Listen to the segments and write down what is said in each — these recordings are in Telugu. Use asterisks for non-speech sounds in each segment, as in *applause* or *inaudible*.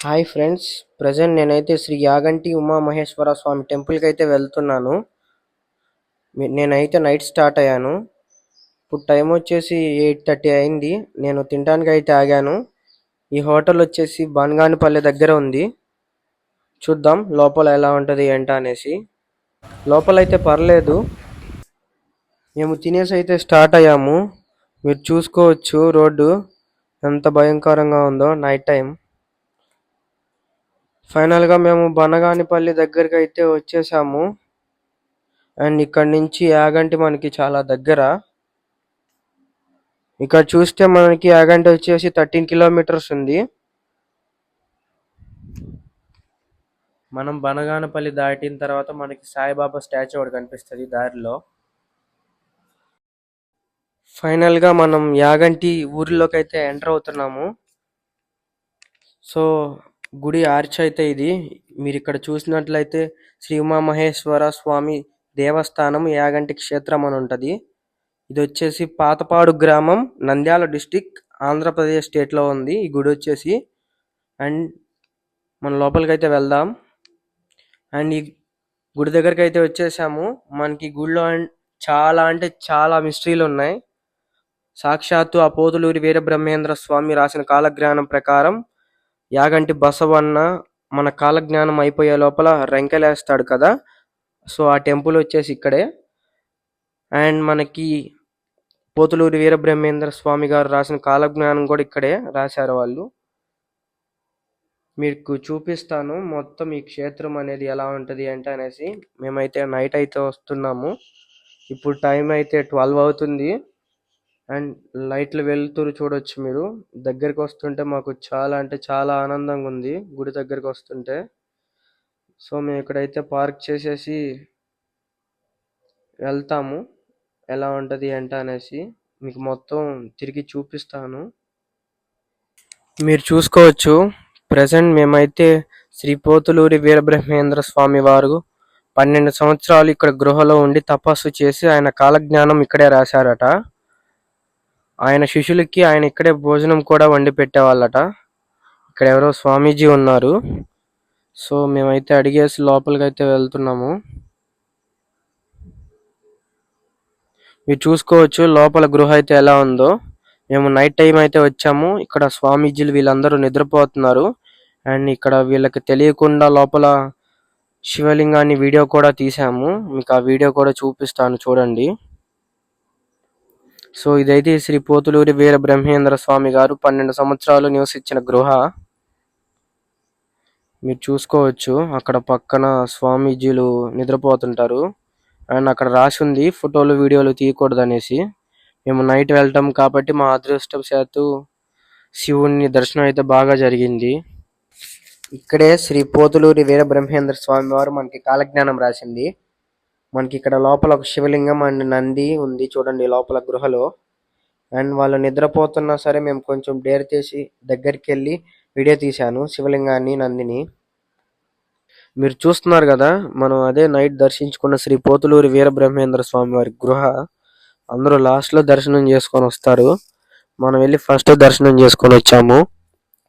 హాయ్ ఫ్రెండ్స్ ప్రజెంట్ నేనైతే శ్రీ యాగంటి ఉమామహేశ్వర స్వామి టెంపుల్కి అయితే వెళ్తున్నాను నేనైతే నైట్ స్టార్ట్ అయ్యాను. ఇప్పుడు టైం వచ్చేసి ఎయిట్ థర్టీ అయింది. నేను తినడానికి అయితే ఆగాను. ఈ హోటల్ వచ్చేసి బన్గానిపల్లె దగ్గర ఉంది. చూద్దాం లోపల ఎలా ఉంటుంది ఏంటా అనేసి. లోపల అయితే పర్లేదు. మేము తినేసి అయితే స్టార్ట్ అయ్యాము. మీరు చూసుకోవచ్చు రోడ్డు. ఎంత భయంకరంగా ఉందో నైట్ టైం. ఫైనల్గా మేము బనగానిపల్లి దగ్గరికి అయితే వచ్చేసాము. అండ్ ఇక్కడ నుంచి యాగంటి మనకి చాలా దగ్గర. ఇక్కడ చూస్తే మనకి యాగంటి వచ్చేసి థర్టీన్ కిలోమీటర్స్ ఉంది. మనం బనగానపల్లి దాటిన తర్వాత మనకి సాయిబాబా స్టాచ్యూ ఒకటి కనిపిస్తుంది దారిలో. ఫైనల్గా మనం యాగంటి ఊరిలోకి అయితే ఎంటర్ అవుతున్నాము. సో గుడి ఆర్చ్ అయితే ఇది. మీరు ఇక్కడ చూసినట్లయితే శ్రీ ఉమామహేశ్వర స్వామి దేవస్థానం యాగంటి క్షేత్రం అని ఉంటది. ఇది వచ్చేసి పాతపాడు గ్రామం నంద్యాల డిస్టిక్ ఆంధ్రప్రదేశ్ స్టేట్లో ఉంది ఈ గుడి వచ్చేసి. అండ్ మన లోపలికి అయితే వెళ్దాం. అండ్ ఈ గుడి దగ్గరికి అయితే వచ్చేసాము. మనకి గుడిలో చాలా అంటే చాలా మిస్టరీలు ఉన్నాయి. సాక్షాత్తు ఆ పోతులూరి వీరబ్రహ్మేంద్ర స్వామి రాసిన కాలజ్ఞానం ప్రకారం యాగంటి బసవన్న మన కాలజ్ఞానం అయిపోయే లోపల రెంకెలేస్తాడు కదా. సో ఆ టెంపుల్ వచ్చేసి ఇక్కడే. అండ్ మనకి పోతులూరి వీరబ్రహ్మేంద్ర స్వామి గారు రాసిన కాలజ్ఞానం కూడా ఇక్కడే రాశారు వాళ్ళు. మీకు చూపిస్తాను మొత్తం ఈ క్షేత్రం అనేది ఎలా ఉంటుంది అంటే అనేసి. మేమైతే నైట్ అయితే వస్తున్నాము. ఇప్పుడు టైం అయితే ట్వెల్వ్ అవుతుంది. అండ్ లైట్లు వెలుతురు చూడొచ్చు మీరు. దగ్గరికి వస్తుంటే మాకు చాలా అంటే చాలా ఆనందంగా ఉంది గుడి దగ్గరికి వస్తుంటే. సో మేము ఇక్కడైతే పార్క్ చేసేసి వెళ్తాము. ఎలా ఉంటుంది ఏంట అనేసి మీకు మొత్తం తిరిగి చూపిస్తాను. మీరు చూసుకోవచ్చు ప్రజెంట్ మేమైతే శ్రీ పోతులూరి వీరబ్రహ్మేంద్ర స్వామి వారు పన్నెండు సంవత్సరాలు ఇక్కడ గృహలో ఉండి తపస్సు చేసి ఆయన కాలజ్ఞానం ఇక్కడే రాశారట. ఆయన శిష్యులకి ఆయన ఇక్కడే భోజనం కూడా వండి పెట్టేవాళ్ళట. ఇక్కడ ఎవరో స్వామీజీ ఉన్నారు. సో మేమైతే అడిగేసి లోపలికి అయితే వెళ్తున్నాము. మీరు చూసుకోవచ్చు లోపల గృహ అయితే ఎలా ఉందో. మేము నైట్ టైం అయితే వచ్చాము. ఇక్కడ స్వామీజీలు వీళ్ళందరూ నిద్రపోతున్నారు. అండ్ ఇక్కడ వీళ్ళకి తెలియకుండా లోపల శివలింగాన్ని వీడియో కూడా తీసాము మీకు ఆ వీడియో కూడా చూపిస్తాను చూడండి. సో ఇదైతే శ్రీ పోతులూరి వీర బ్రహ్మేంద్ర స్వామి గారు పన్నెండు సంవత్సరాలు నివసించిన గృహ. మీరు చూసుకోవచ్చు అక్కడ పక్కన స్వామీజీలు నిద్రపోతుంటారు. అండ్ అక్కడ రాసి ఉంది ఫోటోలు వీడియోలు తీయకూడదు అనేసి మేము నైట్ వెళ్తాం కాబట్టి మా అదృష్టవశాత్తు శివుని దర్శనం అయితే బాగా జరిగింది. ఇక్కడే శ్రీ పోతులూరి వీర బ్రహ్మేంద్ర స్వామి వారు మనకి కాలజ్ఞానం రాసింది. మనకి ఇక్కడ లోపల ఒక శివలింగం అండ్ నంది ఉంది చూడండి లోపల గృహలో. అండ్ వాళ్ళు నిద్రపోతున్నా సరే మేము కొంచెం డేర్ చేసి దగ్గరికి వెళ్ళి వీడియో తీశాను శివలింగాన్ని నందిని. మీరు చూస్తున్నారు కదా మనం అదే నైట్ దర్శించుకున్న శ్రీ పోతులూరి వీరబ్రహ్మేంద్ర స్వామి వారి గృహ. అందరూ లాస్ట్లో దర్శనం చేసుకొని వస్తారు. మనం వెళ్ళి ఫస్ట్ దర్శనం చేసుకొని వచ్చాము.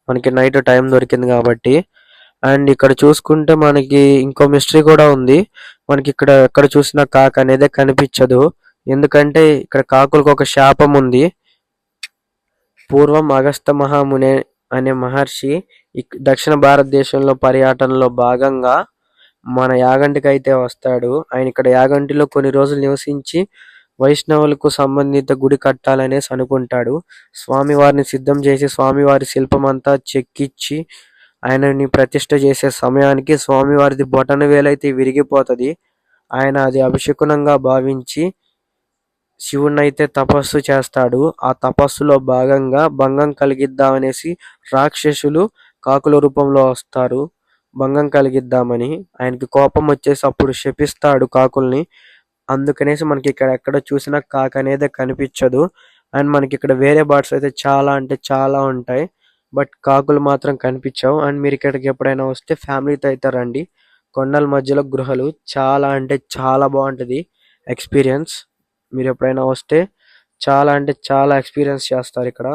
మనకి నైట్ టైం దొరికింది కాబట్టి. అండ్ ఇక్కడ చూసుకుంటే మనకి ఇంకో మిస్టరీ కూడా ఉంది. మనకి ఇక్కడ ఎక్కడ చూసినా కాక అనేది కనిపించదు. ఎందుకంటే ఇక్కడ కాకులకు ఒక శాపం ఉంది. పూర్వం అగస్త మహామునే అనే మహర్షి ఇక్- దక్షిణ భారతదేశంలో పర్యటనలో భాగంగా మన యాగంటికి అయితే వస్తాడు. ఆయన ఇక్కడ యాగంటిలో కొన్ని రోజులు నివసించి వైష్ణవులకు సంబంధిత గుడి కట్టాలనేసి అనుకుంటాడు. స్వామివారిని సిద్ధం చేసి స్వామివారి శిల్పం అంతా చెక్కిచ్చి ఆయనని ప్రతిష్ట చేసే సమయానికి స్వామివారిది బొటన వేలైతే విరిగిపోతుంది. ఆయన అది అభిషకునంగా భావించి శివుణ్ణైతే తపస్సు చేస్తాడు. ఆ తపస్సులో భాగంగా భంగం కలిగిద్దామనేసి రాక్షసులు కాకుల రూపంలో వస్తారు. భంగం కలిగిద్దామని ఆయనకి కోపం వచ్చేసి అప్పుడు శపిస్తాడు కాకుల్ని. అందుకనేసి మనకి ఇక్కడ ఎక్కడ చూసినా కాక అనేది కనిపించదు. అండ్ మనకి ఇక్కడ వేరే బర్డ్స్ అయితే చాలా అంటే చాలా ఉంటాయి. బట్ కాకులు మాత్రం కనిపించవు. అండ్ మీరు ఇక్కడికి ఎప్పుడైనా వస్తే ఫ్యామిలీతో అయితే రండి. కొండల మధ్యలో గృహలు చాలా అంటే చాలా బాగుంటుంది ఎక్స్పీరియన్స్. మీరు ఎప్పుడైనా వస్తే చాలా అంటే చాలా ఎక్స్పీరియన్స్ చేస్తారు ఇక్కడ.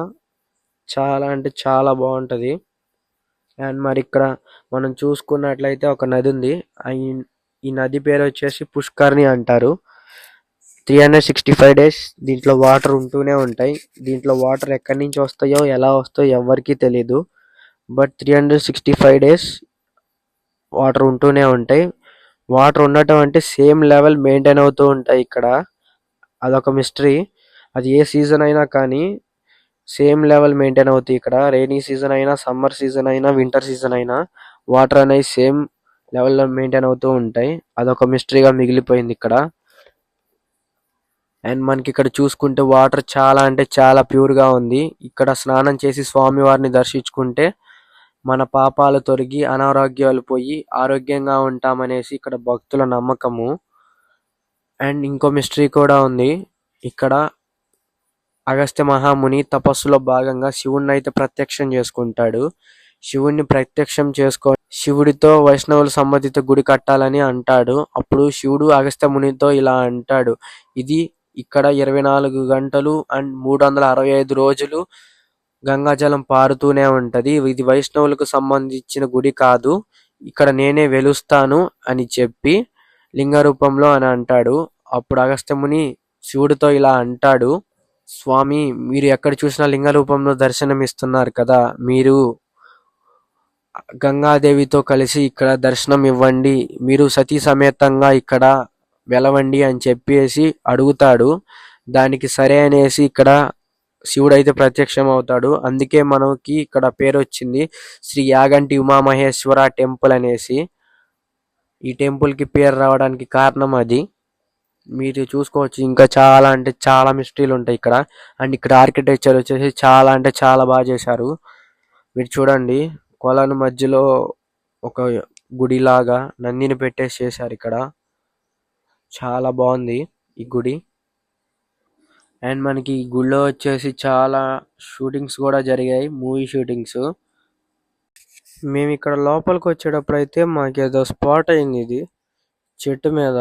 చాలా అంటే చాలా బాగుంటుంది. అండ్ మరి ఇక్కడ మనం చూసుకున్నట్లయితే ఒక నది ఉంది. ఆ ఈ నది పేరు వచ్చేసి పుష్కర్ణి అంటారు. Three hundred sixty five days దీంట్లో వాటర్ ఉంటూనే ఉంటాయి. దీంట్లో వాటర్ ఎక్కడి నుంచి వస్తాయో ఎలా వస్తాయో ఎవరికీ తెలీదు. But three hundred sixty five days water ఉంటూనే ఉంటాయి. వాటర్ ఉండటం అంటే సేమ్ లెవెల్ మెయింటైన్ అవుతూ ఉంటాయి ఇక్కడ. అదొక మిస్టరీ అది ఏ సీజన్ అయినా కానీ సేమ్ లెవెల్ మెయింటైన్ అవుతాయి ఇక్కడ. రైనీ సీజన్ అయినా సమ్మర్ సీజన్ అయినా వింటర్ సీజన్ అయినా వాటర్ అనేవి సేమ్ లెవెల్లో మెయింటైన్ అవుతూ ఉంటాయి. అదొక మిస్టరీగా మిగిలిపోయింది ఇక్కడ. అండ్ మనకి ఇక్కడ చూసుకుంటే వాటర్ చాలా అంటే చాలా ప్యూర్గా ఉంది. ఇక్కడ స్నానం చేసి స్వామి వారిని దర్శించుకుంటే మన పాపాలు తొలగి అనారోగ్యాలు పోయి ఆరోగ్యంగా ఉంటామనేసి ఇక్కడ భక్తుల నమ్మకము. అండ్ ఇంకో మిస్టరీ కూడా ఉంది. ఇక్కడ అగస్త్య మహాముని తపస్సులో భాగంగా శివుణ్ణి అయితే ప్రత్యక్షం చేసుకుంటాడు. శివుణ్ణి ప్రత్యక్షం చేసుకో శివుడితో వైష్ణవుల సంబంధిత గుడి కట్టాలని అంటాడు. అప్పుడు శివుడు అగస్త్య మునితో ఇలా అంటాడు. ఇది ఇక్కడ ఇరవై నాలుగు గంటలు అండ్ మూడు వందల అరవై ఐదు రోజులు గంగాజలం పారుతూనే ఉంటది. ఇది వైష్ణవులకు సంబంధించిన గుడి కాదు. ఇక్కడ నేనే వెలుస్తాను అని చెప్పి లింగ రూపంలో అని అంటాడు. అప్పుడు అగస్త్యముని శివుడితో ఇలా అంటాడు. స్వామి మీరు ఎక్కడ చూసినా లింగ రూపంలో దర్శనమిస్తున్నారు కదా. మీరు గంగాదేవితో కలిసి ఇక్కడ దర్శనం ఇవ్వండి మీరు సతీ సమేతంగా ఇక్కడ వెలవండి అని చెప్పేసి అడుగుతాడు. దానికి సరే అనేసి ఇక్కడ శివుడైతే ప్రత్యక్షం అవుతాడు అందుకే మనకి ఇక్కడ పేరు వచ్చింది శ్రీ యాగంటి ఉమామహేశ్వర టెంపుల్ అనేసి. ఈ టెంపుల్కి పేరు రావడానికి కారణం అది. మీరు చూసుకోవచ్చు ఇంకా చాలా అంటే చాలా మిస్టరీలు ఉంటాయి ఇక్కడ. అండ్ ఇక్కడ ఆర్కిటెక్చర్ వచ్చేసి చాలా అంటే చాలా బాగా చేశారు. మీరు చూడండి కొలను మధ్యలో ఒక గుడిలాగా నందిని పెట్టేసి చేశారు ఇక్కడ. చాలా బాగుంది ఈ గుడి. అండ్ మనకి ఈ గుడిలో వచ్చేసి చాలా షూటింగ్స్ కూడా జరిగాయి మూవీ షూటింగ్స్. మేము ఇక్కడ లోపలికి వచ్చేటప్పుడు అయితే మాకు ఏదో స్పాట్ అయింది ఇది చెట్టు మీద.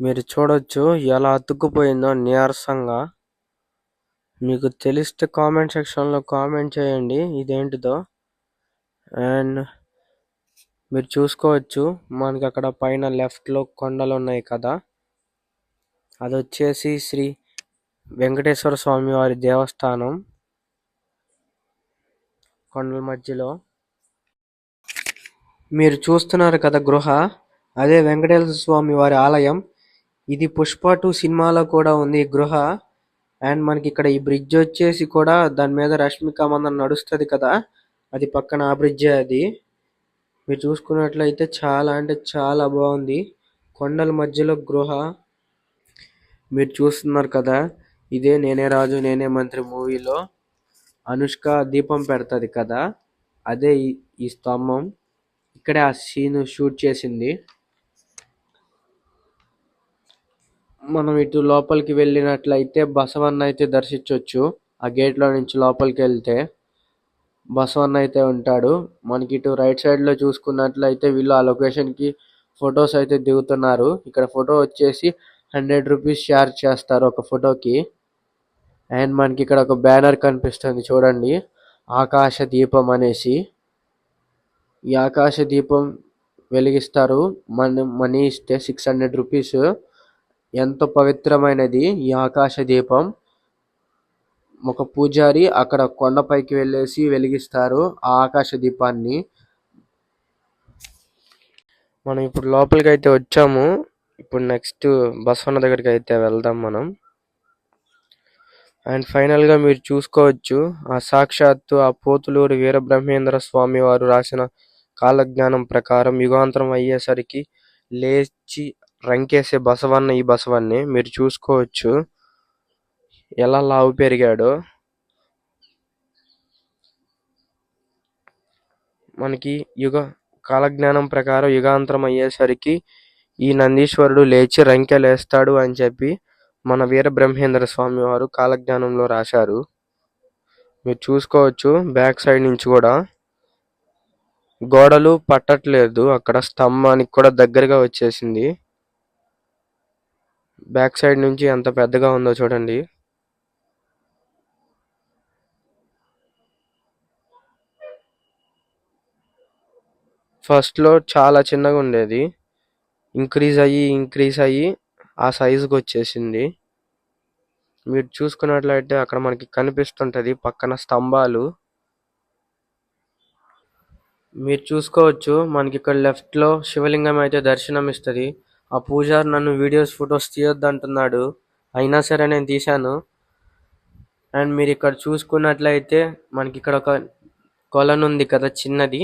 మీరు చూడొచ్చు ఎలా అతుక్కుపోయిందో నీరసంగా. మీకు తెలిస్తే కామెంట్ సెక్షన్లో కామెంట్ చేయండి ఇదేంటిదో. అండ్ మీరు చూసుకోవచ్చు. మనకి అక్కడ పైన లెఫ్ట్లో కొండలు ఉన్నాయి కదా. అది వచ్చేసి శ్రీ వెంకటేశ్వర స్వామి వారి దేవస్థానం. కొండల మధ్యలో. మీరు చూస్తున్నారు కదా గృహ. అదే వెంకటేశ్వర స్వామి వారి ఆలయం. ఇది పుష్ప టూ సినిమాలో కూడా ఉంది ఈ గృహ. అండ్ మనకి ఇక్కడ ఈ బ్రిడ్జ్ వచ్చేసి కూడా దాని మీద రష్మిక మందం నడుస్తుంది కదా. అది పక్కన ఆ బ్రిడ్జే అది. మీరు చూసుకున్నట్లయితే చాలా అంటే చాలా బాగుంది. కొండల మధ్యలో గృహ. మీరు చూస్తున్నారు కదా ఇదే నేనే రాజు నేనే మంత్రి మూవీలో అనుష్క దీపం పెడతది కదా అదే ఈ ఈ స్తంభం. ఇక్కడే ఆ సీన్ షూట్ చేసింది. మనం ఇటు లోపలికి వెళ్ళినట్లయితే బసవన్న అయితే దర్శించవచ్చు ఆ గేట్లో నుంచి లోపలికి వెళ్తే. బసవన్న అయితే ఉంటాడు. మనకి ఇటు రైట్ సైడ్లో చూసుకున్నట్లయితే వీళ్ళు ఆ లొకేషన్కి ఫొటోస్ అయితే దిగుతున్నారు. ఇక్కడ ఫోటో వచ్చేసి హండ్రెడ్ రూపీస్ షేర్ చేస్తారు ఒక ఫోటోకి అండ్ మనకి ఇక్కడ ఒక బ్యానర్ కనిపిస్తుంది చూడండి. ఆకాశ దీపం అనేసి. ఈ ఆకాశ దీపం వెలిగిస్తారు. మన మనీ ఇస్తే సిక్స్ హండ్రెడ్ రూపీస్ ఎంతో పవిత్రమైనది ఈ ఆకాశ దీపం. ఒక పూజారి అక్కడ కొండపైకి వెళ్ళేసి వెలిగిస్తారు ఆ ఆకాశ దీపాన్ని. మనం ఇప్పుడు లోపలికి అయితే వచ్చాము. ఇప్పుడు నెక్స్ట్ బసవన్న దగ్గరికి అయితే వెళ్దాం మనం. అండ్ ఫైనల్గా మీరు చూసుకోవచ్చు ఆ సాక్షాత్తు ఆ పోతులూరు వీరబ్రహ్మేంద్ర స్వామి వారు రాసిన కాలజ్ఞానం ప్రకారం యుగాంతరం అయ్యేసరికి లేచి రంకేసే బసవన్న ఈ బసవన్నే మీరు చూసుకోవచ్చు. ఎలా లావు పెరిగాడో మనకి యుగ కాలజ్ఞానం ప్రకారం యుగాంతరం అయ్యేసరికి ఈ నందీశ్వరుడు లేచి రంకెలేస్తాడు అని చెప్పి మన వీర బ్రహ్మేంద్ర స్వామి వారు కాలజ్ఞానంలో రాశారు. మీరు చూసుకోవచ్చు బ్యాక్ సైడ్ నుంచి కూడా. గోడలు పట్టట్లేదు. అక్కడ స్తంభానికి కూడా దగ్గరగా వచ్చేసింది. బ్యాక్ సైడ్ నుంచి ఎంత పెద్దగా ఉందో చూడండి. ఫస్ట్లో చాలా చిన్నగా ఉండేది. ఇంక్రీజ్ అయ్యి ఇంక్రీజ్ అయ్యి ఆ సైజుకి వచ్చేసింది. మీరు చూసుకున్నట్లయితే అక్కడ మనకి కనిపిస్తుంటది పక్కన స్తంభాలు. మీరు చూసుకోవచ్చు మనకి ఇక్కడ లెఫ్ట్లో శివలింగం అయితే దర్శనం ఇస్తుంది. ఆ పూజారి నన్ను వీడియోస్ ఫొటోస్ తీయొద్దు అంటున్నాడు అయినా సరే నేను తీశాను. అండ్ మీరు ఇక్కడ చూసుకున్నట్లయితే మనకి ఇక్కడ ఒక కొలను ఉంది కదా చిన్నది.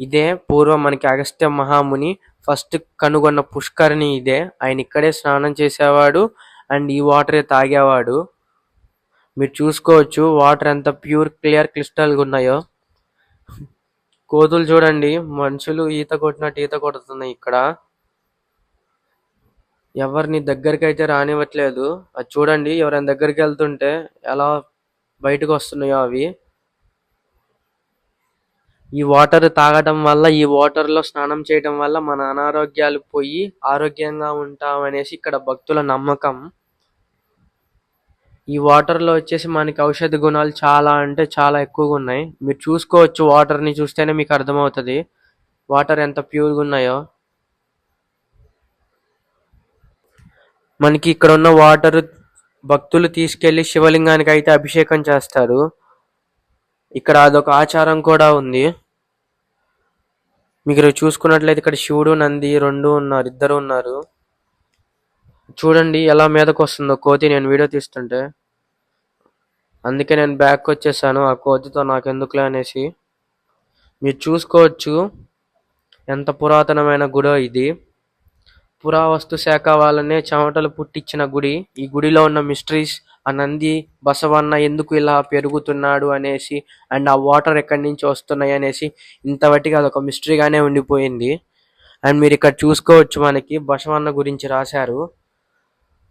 ఇదే పూర్వం మనకి అగస్త్య మహాముని ఫస్ట్ కనుగొన్న పుష్కరిణి ఇదే. ఆయన ఇక్కడే స్నానం చేసేవాడు అండ్ ఈ వాటరే తాగేవాడు. మీరు చూసుకోవచ్చు వాటర్ ఎంత ప్యూర్ క్లియర్ క్రిస్టల్గా ఉన్నాయో. కోతులు చూడండి మనుషులు ఈత కొట్టినట్టు ఈత కొడుతున్నాయి ఇక్కడ. ఎవరిని దగ్గరికి అయితే రానివ్వట్లేదు. అది చూడండి ఎవరైనా దగ్గరికి వెళ్తుంటే ఎలా బయటకు వస్తున్నాయో అవి. ఈ వాటర్ తాగడం వల్ల ఈ వాటర్లో స్నానం చేయడం వల్ల మన అనారోగ్యాలు పోయి ఆరోగ్యంగా ఉంటాం అనేసి ఇక్కడ భక్తుల నమ్మకం. ఈ వాటర్లో వచ్చేసి మనకి ఔషధ గుణాలు చాలా అంటే చాలా ఎక్కువగా ఉన్నాయి. మీరు చూసుకోవచ్చు వాటర్ని చూస్తేనే మీకు అర్థమవుతుంది. వాటర్ ఎంత ప్యూర్గా ఉన్నాయో. మనకి ఇక్కడ ఉన్న వాటర్ భక్తులు తీసుకెళ్ళి శివలింగానికి అయితే అభిషేకం చేస్తారు. ఇక్కడ అదొక ఆచారం కూడా ఉంది. మీరు చూసుకున్నట్లయితే ఇక్కడ శివుడు నంది రెండు ఉన్నారు ఇద్దరు ఉన్నారు. చూడండి ఎలా మీదకు వస్తుందో. కోతి నేను వీడియో తీస్తుంటే. అందుకే నేను బ్యాక్ వచ్చేసాను. ఆ కోతితో నాకెందుకులే అనేసి. మీరు చూసుకోవచ్చు. ఎంత పురాతనమైన గుడో ఇది. పురావస్తు శాఖ వాళ్ళనే చెమటలు పుట్టించిన గుడి. ఈ గుడిలో ఉన్న మిస్టరీస్ ఆ నంది బసవన్న ఎందుకు ఇలా పెరుగుతున్నాడు అనేసి అండ్ ఆ వాటర్ ఎక్కడి నుంచి వస్తున్నాయి అనేసి ఇంతవటికి అదొక మిస్టరీగానే ఉండిపోయింది. అండ్ మీరు ఇక్కడ చూసుకోవచ్చు మనకి బసవన్న గురించి రాశారు.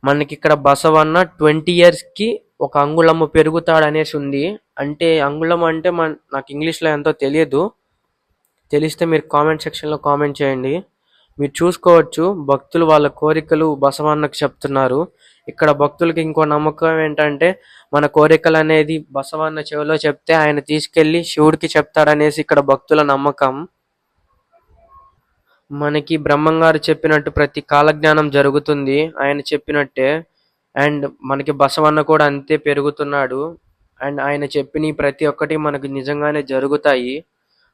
మనకి ఇక్కడ బసవన్న ట్వంటీ ఇయర్స్కి ఒక అంగుళము పెరుగుతాడు అనేసి ఉంది. అంటే అంగుళం అంటే మన నాకు ఇంగ్లీష్లో ఎంతో తెలియదు. తెలిస్తే మీరు కామెంట్ సెక్షన్లో కామెంట్ చేయండి. మీరు చూసుకోవచ్చు భక్తులు వాళ్ళ కోరికలు బసవన్నకు చెప్తున్నారు. ఇక్కడ భక్తులకి ఇంకో నమ్మకం ఏంటంటే మన కోరికలు అనేది బసవన్న చెవిలో చెప్తే ఆయన తీసుకెళ్ళి శివుడికి చెప్తాడనేసి ఇక్కడ భక్తుల నమ్మకం. మనకి బ్రహ్మంగారు చెప్పినట్టు ప్రతి కాలజ్ఞానం జరుగుతుంది. ఆయన చెప్పినట్టే. అండ్ మనకి బసవన్న కూడా అంతే పెరుగుతున్నాడు. అండ్ ఆయన చెప్పిన ప్రతి ఒక్కటి మనకు నిజంగానే జరుగుతాయి.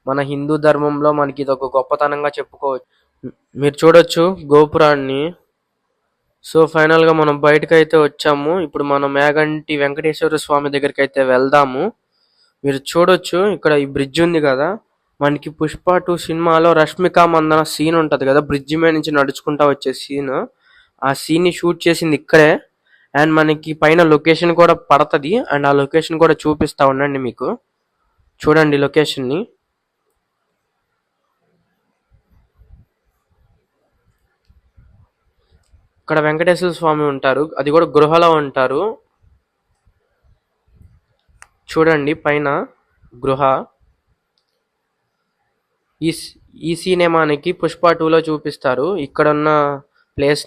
మన హిందూ ధర్మంలో మనకి ఇది ఒక గొప్పతనంగా చెప్పుకోవచ్చు. మీరు చూడొచ్చు గోపురాన్ని. సో ఫైనల్గా మనం బయటకు అయితే వచ్చాము. ఇప్పుడు మనం మేగంటి వెంకటేశ్వర స్వామి దగ్గరికి అయితే వెళ్దాము. మీరు చూడొచ్చు ఇక్కడ ఈ బ్రిడ్జ్ ఉంది కదా. మనకి పుష్ప టూ సినిమాలో రష్మిక మందన సీన్ ఉంటది కదా బ్రిడ్జ్ మీద నుంచి నడుచుకుంటా వచ్చే సీన్ ఆ సీన్ని షూట్ చేసింది ఇక్కడే. అండ్ మనకి పైన లొకేషన్ కూడా పడతది. అండ్ ఆ లొకేషన్ కూడా చూపిస్తా ఉండండి మీకు. చూడండి లొకేషన్ అక్కడ ఇక్కడ వెంకటేశ్వర స్వామి ఉంటారు. అది కూడా గృహలో ఉంటారు. చూడండి పైన గృహ. ఈ ఈ సినిమానికి పుష్ప టూలో చూపిస్తారు. ఇక్కడ ఉన్న ప్లేస్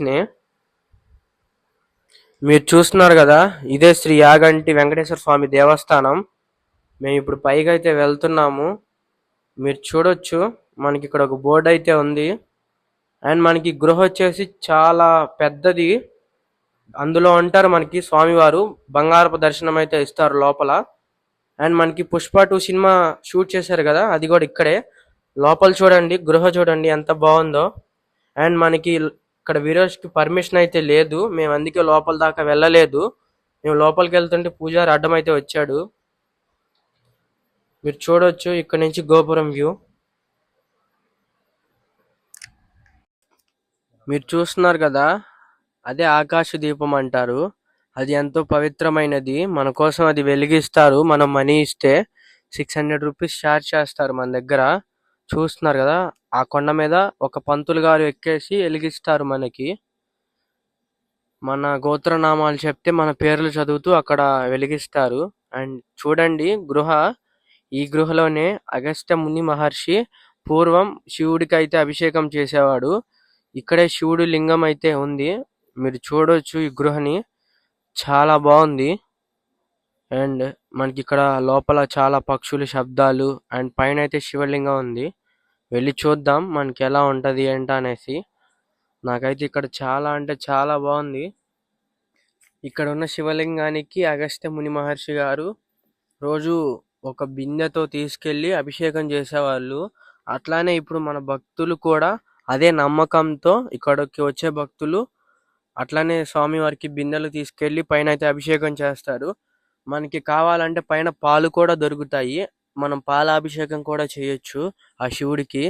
మీరు చూస్తున్నారు కదా ఇదే శ్రీ యాగంటి వెంకటేశ్వర స్వామి దేవస్థానం. మేము ఇప్పుడు పైకి అయితే వెళ్తున్నాము. మీరు చూడొచ్చు. మనకి ఇక్కడ ఒక బోర్డు అయితే ఉంది. అండ్ మనకి గృహ వచ్చేసి చాలా పెద్దది. అందులో ఉంటారు మనకి స్వామివారు. బంగారపు దర్శనం అయితే ఇస్తారు లోపల. అండ్ మనకి పుష్ప టూ సినిమా షూట్ చేశారు కదా అది కూడా ఇక్కడే. లోపల చూడండి గృహ చూడండి ఎంత బాగుందో. అండ్ మనకి ఇక్కడ వీరోజ్కి కి పర్మిషన్ అయితే లేదు. మేము అందుకే లోపల దాకా వెళ్ళలేదు. మేము లోపలికి వెళ్తుంటే పూజారి అడ్డం అయితే వచ్చాడు. మీరు చూడొచ్చు ఇక్కడ నుంచి గోపురం వ్యూ. మీరు చూస్తున్నారు కదా అదే ఆకాశ దీపం అంటారు. అది ఎంతో పవిత్రమైనది. మన కోసం అది వెలిగిస్తారు. మనం మనీ ఇస్తే సిక్స్ హండ్రెడ్ రూపీస్ ఛార్జ్ చేస్తారు మన దగ్గర. చూస్తున్నారు కదా ఆ కొండ మీద ఒక పంతులు గారు ఎక్కేసి వెలిగిస్తారు మనకి. మన గోత్రనామాలు చెప్తే మన పేర్లు చదువుతూ అక్కడ వెలిగిస్తారు. అండ్ చూడండి గృహ ఈ గృహలోనే అగస్త్య ముని మహర్షి పూర్వం శివుడికి అయితే అభిషేకం చేసేవాడు. ఇక్కడే శివుడు లింగం అయితే ఉంది. మీరు చూడొచ్చు ఈ గృహని. చాలా బాగుంది. అండ్ మనకి ఇక్కడ లోపల చాలా పక్షుల శబ్దాలు అండ్ పైన అయితే శివలింగం ఉంది. వెళ్ళి చూద్దాం మనకి ఎలా ఉంటుంది ఏంట అనేసి నాకైతే ఇక్కడ చాలా అంటే చాలా బాగుంది. ఇక్కడ ఉన్న శివలింగానికి అగస్త్య ముని మహర్షి గారు రోజు ఒక బిందెతో తీసుకెళ్ళి అభిషేకం చేసేవాళ్ళు. అట్లానే ఇప్పుడు మన భక్తులు కూడా అదే నమ్మకంతో ఇక్కడికి వచ్చే భక్తులు అట్లానే స్వామి వారికి బిందెలు తీసుకెళ్ళి పైన అయితే అభిషేకం చేస్తారు మనకి కావాలంటే పైన పాలు కూడా దొరుకుతాయి. మనం పాలాభిషేకం కూడా చేయొచ్చు ఆ శివుడికి.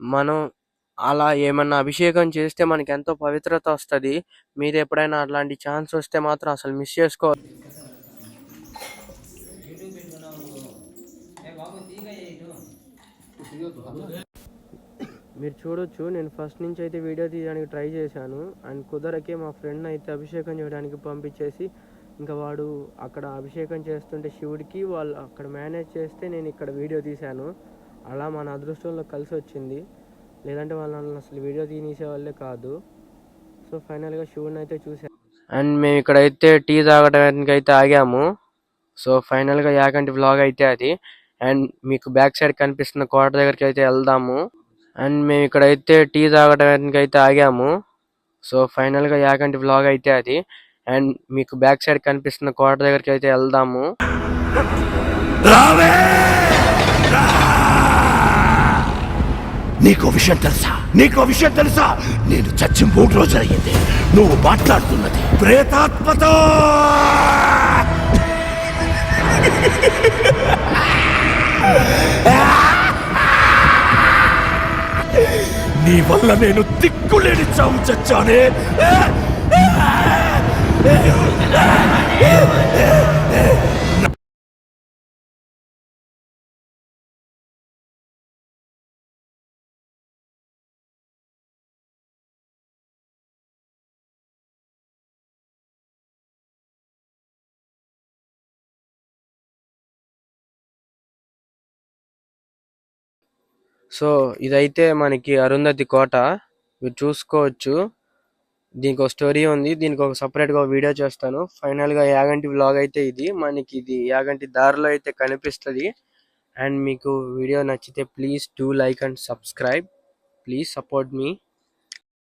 మనం అలా ఏమన్నా అభిషేకం చేస్తే మనకి ఎంతో పవిత్రత వస్తది. మీరు ఎప్పుడైనా అట్లాంటి ఛాన్స్ వస్తే మాత్రం అసలు మిస్ చేసుకోవాలి మీరు చూడొచ్చు నేను ఫస్ట్ నుంచి అయితే వీడియో తీయడానికి ట్రై చేశాను. అండ్ కుదరకే మా ఫ్రెండ్ అయితే అభిషేకం చేయడానికి పంపించేసి ఇంకా వాడు అక్కడ అభిషేకం చేస్తుంటే శివుడికి వాళ్ళు అక్కడ మేనేజ్ చేస్తే నేను ఇక్కడ వీడియో తీశాను. అలా మన అదృష్టంలో కలిసి వచ్చింది. లేదంటే వాళ్ళని అసలు వీడియో తీసే వాళ్ళే కాదు. సో ఫైనల్గా శివుడిని అయితే చూసాను అండ్ మేము ఇక్కడైతే టీ తాగడానికి అయితే ఆగాము. సో ఫైనల్గా యాగంటి వ్లాగ్ అయితే అది. అండ్ మీకు బ్యాక్ సైడ్ కనిపిస్తున్న కోట దగ్గరికి అయితే వెళ్దాము. అండ్ మేము ఇక్కడైతే టీ తాగడానికి అయితే ఆగాము. సో ఫైనల్గా యాగంటి వ్లాగ్ అయితే అది. అండ్ మీకు బ్యాక్ సైడ్ కనిపిస్తున్న కోట దగ్గరికి అయితే వెళ్దాము! నీకో విషయం తెలుసా? నీకో విషయం తెలుసా? నేను చచ్చి మూడు రోజులు అయ్యింది నువ్వు మాట్లాడుతున్నది ప్రేతాత్మతో! *laughs* నీ వల్ల నేను దిక్కులేని చావు చచ్చానే. సో ఇదైతే మనకి అరుంధతి కోట. మీరు చూసుకోవచ్చు. దీనికి ఒక స్టోరీ ఉంది. దీనికి ఒక సపరేట్గా వీడియో చేస్తాను. ఫైనల్గా యాగంటి వ్లాగ్ అయితే ఇది. మనకి ఇది యాగంటి దారిలో అయితే కనిపిస్తది. అండ్ మీకు వీడియో నచ్చితే please do like and subscribe. Please support me.